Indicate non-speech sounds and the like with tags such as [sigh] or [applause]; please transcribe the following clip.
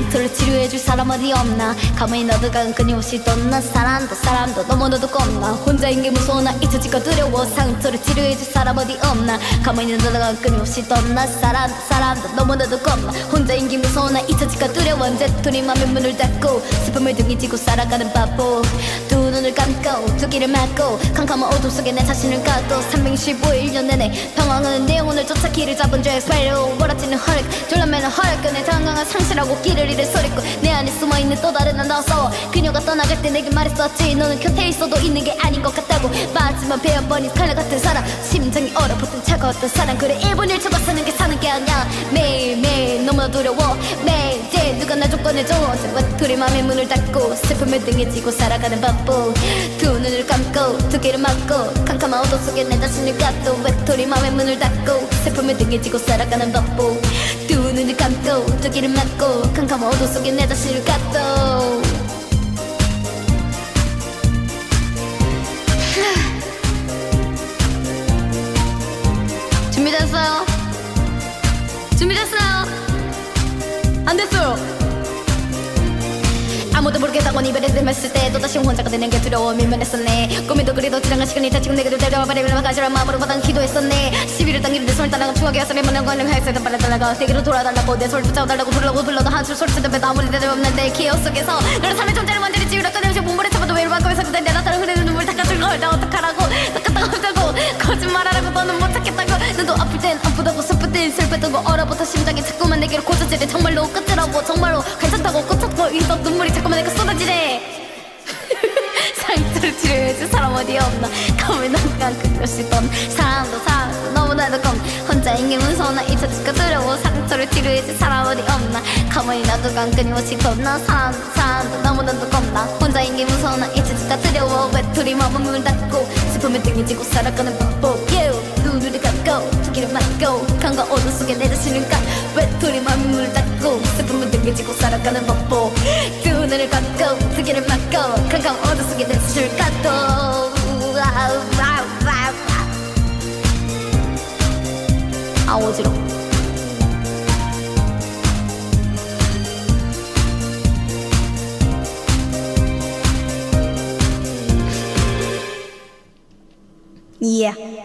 상처를 치료해줄 사람 어디 없나? 가만히 너도가 끊임없이 떠나 사람도 사람도 너무나도 겁나. 혼자인 게 무서워. 나 잊혀질까 두려워. 상처를 치료해줄 사람 어디 없나? 가만히 너도가 끊임없이 떠나 사람도 사람도 너무나도 겁나. 혼자인 게 무서워. 나 잊혀질까 두려워. 언제 둘이 맘의 문을 닫고 슬픔을 등에 지고 살아가는 바보. 두 눈을 감고 두 귀를 막고 캄캄한 어둠 속에 내 자신을 가도 365일 1년 내내 평화는 내 영혼을 쫓아 길을 잡은 죄. 괴로워 몰아치는 헐크. 졸라매는 헐크 내 장강한 상실하고 길을 잃을 소리고 내 안에 숨어있는 또 다른 난 나서 그녀가 떠나갈 때 내게 말했었지. 너는 곁에 있어도 있는 게 아닌 것 같다고. 마지막 배어버린 칼날 같은 사람 심장이 얼어붙은 차가웠던 사람 그래 1분 1초가 사는 게 사는 게 아니야. 매일매일 너무나 두려워. 매일 이제 누가 날 조건해줘. 제발 둘이 맘의 문을 닫고 슬픔을 등에 지고 살아가는 바보. 두 눈을 감고 두 귀를 막고 캄캄한 어둠 속에 내 자신을 가도 외톨이 맘의 문을 닫고 슬픔을 등에 지고 살아가는 바보 귀를 막고 캄캄한 어둠 속에 내 자신을 가도 준비됐어요? 준비됐어요? 안 됐어요. 아무도 모르겠다고 이별에 들었을 때 또다시 혼자가 되는 게 두려워 밀면했었네. 꿈에도 그리도 지나간 시간이 다 지금 내게 데려와 버리면 가지란 마음으로 마당 기도했었네. 시비를 당기는 내 손을 따라가 추억의 어선에 만난 할수있 빨리 달라가 대기로 돌아달라고 내 소리 붙잡아달라고 부르려고 불러도 한줄 소리 쓰던 배도 아무리 대답 없는 내 기억 속에서 너를 삶의 존재를 완전히 지우려 끊임없이 몸부림 쳐봐도 외로운 거에서 그대 내 나타를 흐르는 눈물 닦아줄 걸나 어떡하라고. 닦았다고 거짓말하라고 너는 못 찾겠다고. 너도 아플 땐 아프다고 슬플 땐 슬프다고. 얼어붙어 심장이 자꾸만 내게로 고쳐지래 정말로 끝이라고. 정말로 있던 눈물이 자꾸만 내게 쏟아지래 [laughs] 상처를 치료해줄 사람 어디 없나. 가면 난간 그것이 던 사람도 사람도 너무나도 겁 혼자인 게 무서워 나 잊혀질까 두려워. 상처를 치료해줄 사람 어디 없나. 가만히 놔두간 끊임없이 겁나 사람도 사람도 너무나도 겁나 혼자인 게 무서워 나 잊혀질까 두려워. 외톨이 마음은 문을 닫고 슬픔에 등에 지고 살아가는 바보 yeah. 눈을 감고 두 귀를 막고 강과 어둠 속에 내 자신을 가. 외톨이 마음의 문을 닫고 슬픔을 등에 지고 살아가는 눈을 귀를 막고 강강 어둠 속에 내 자신을 가도. 아 어지러워 Yeah.